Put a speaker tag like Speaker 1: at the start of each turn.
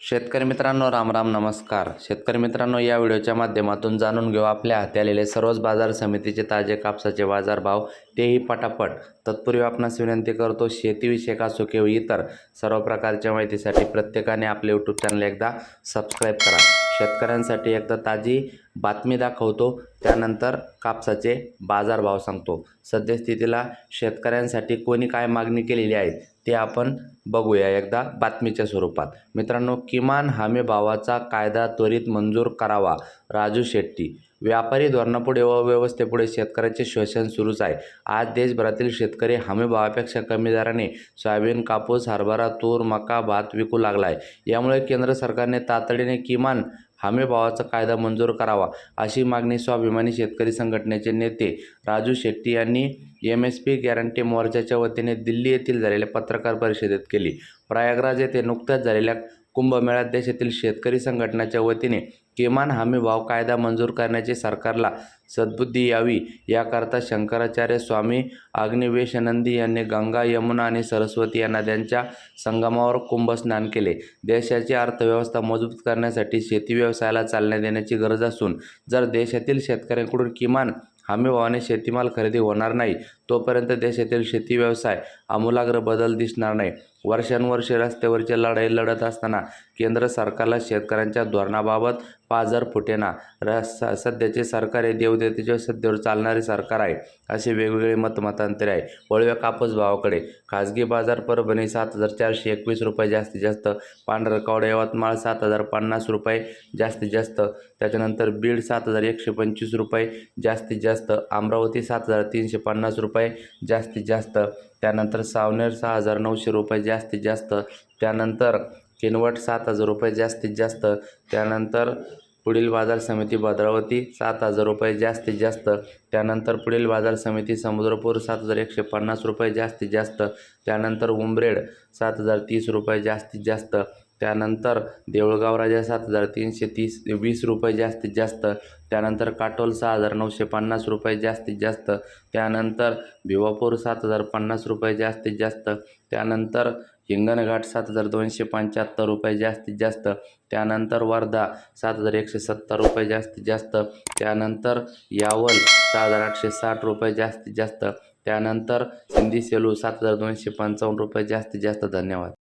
Speaker 1: शेतकरी मित्रांनो राम राम नमस्कार. शेतकरी मित्रांनो या व्हिडिओच्या माध्यमातून जाणून घेऊ आपल्या हाती आलेले सर्वच बाजार समितीचे ताजे कापसाचे बाजारभाव तेही पटापट. तत्पूर्वी आपणास विनंती करतो शेतीविषयक असो किंवा इतर सर्व प्रकारच्या माहितीसाठी प्रत्येकाने आपले यूट्यूब चॅनल एकदा सबस्क्राईब करा. शेतकऱ्यांसाठी एकदा ताजी बातमी दाखवतो. त्यानंतर कापसाचे बाजारभाव सांगतो. सद्यस्थितीला शेतकऱ्यांसाठी कोणी काय मागणी केलेली आहे ते आपण बघूया एकदा बातमीच्या स्वरूपात. मित्रांनो किमान हमी भावाचा कायदा त्वरित मंजूर करावा राजू शेट्टी. व्यापारी धोरणापुढे व व्यवस्थेपुढे शेतकऱ्याचे शोषण सुरूच आहे. आज देशभरातील शेतकरी हमी भावापेक्षा कमी दराने सोयाबीन कापूस हरभरा तूर मका भात विकू लागला आहे यामुळे केंद्र सरकारने तातडीने किमान हमीभावाचा कायदा मंजूर करावा अशी मागणी स्वाभिमानी शेतकरी संघटनेचे नेते राजू शेट्टी यांनी एम एस पी गॅरंटी मोर्चाच्या वतीने दिल्ली येथील झालेल्या पत्रकार परिषदेत केली. प्रयागराज येथे नुकत्याच झालेल्या कुंभमेळ्यात देशातील शेतकरी संघटनाच्या वतीने किमान हमी भाव कायदा मंजूर करण्याची सरकारला सद्बुद्धी यावी याकरता शंकराचार्य स्वामी अग्निवेशानंदी यांनी गंगा यमुना आणि सरस्वती या नद्यांच्या संगमावर कुंभस्नान केले. देशाची अर्थव्यवस्था मजबूत करण्यासाठी शेती व्यवसायाला चालना देण्याची गरज असून जर देशातील शेतकऱ्यांकडून किमान हमीभावाने शेतीमाल खरेदी होणार नाही तोपर्यंत देशातील शेती व्यवसाय आमूलाग्र बदल दिसणार नाही. वर्षानुवर्षे रस्त्यावरची लढाई लढत असताना केंद्र सरकारला शेतकऱ्यांच्या धोरणाबाबत पाझर फुटेना र सध्याचे सरकार हे देवदेतेच्या सध्यावर चालणारे सरकार आहे असे वेगवेगळे मतमतांतरे आहे. वळव्या कापूस भावाकडे. खाजगी बाजार परभणी सात हजार चारशे एकवीस रुपये जास्तीत जास्त. पांढरकवडा यवतमाळ सात हजार पन्नास रुपये जास्तीत जास्त. त्याच्यानंतर बीड सात हजार एकशे पंचवीस रुपये जास्तीत जास्त. अमरावती सात हजार तीनशे पन्नास रुपये जास्तीत जास्त. त्यानंतर सावनेर सहा हजार नऊशे रुपये जास्तीत जास्त. त्यानंतर किनवट सात हजार रुपये जास्तीत जास्त. त्यानंतर पुढील बाजार समिती भद्रावती सात हजार रुपये जास्तीत जास्त. त्यानंतर पुढील बाजार समिती समुद्रपूर सात हजार एकशे पन्नास रुपये जास्तीत जास्त. त्यानंतर उंबरेड सात हजार तीस रुपये जास्तीत जास्त. त्यानंतर देऊळगाव राजा सात हजार तीनशे तीस वीस रुपये जास्तीत जास्त. त्यानंतर काटोल सहा हजार नऊशे पन्नास रुपये जास्तीत जास्त. त्यानंतर भिवापूर सात हजार पन्नास रुपये जास्तीत जास्त. त्यानंतर हिंगणघाट सात हजार दोनशे पंच्याहत्तर रुपये जास्तीत जास्त त्यानंतर वर्धा सात हजार एकशे सत्तर रुपये जास्तीत जास्त त्यानंतर यावल सहा हजार आठशे साठ रुपये जास्तीत जास्त त्यानंतर सिंधी सेलू सात हजार दोनशे पंचावन्न रुपये जास्तीत जास्त. धन्यवाद.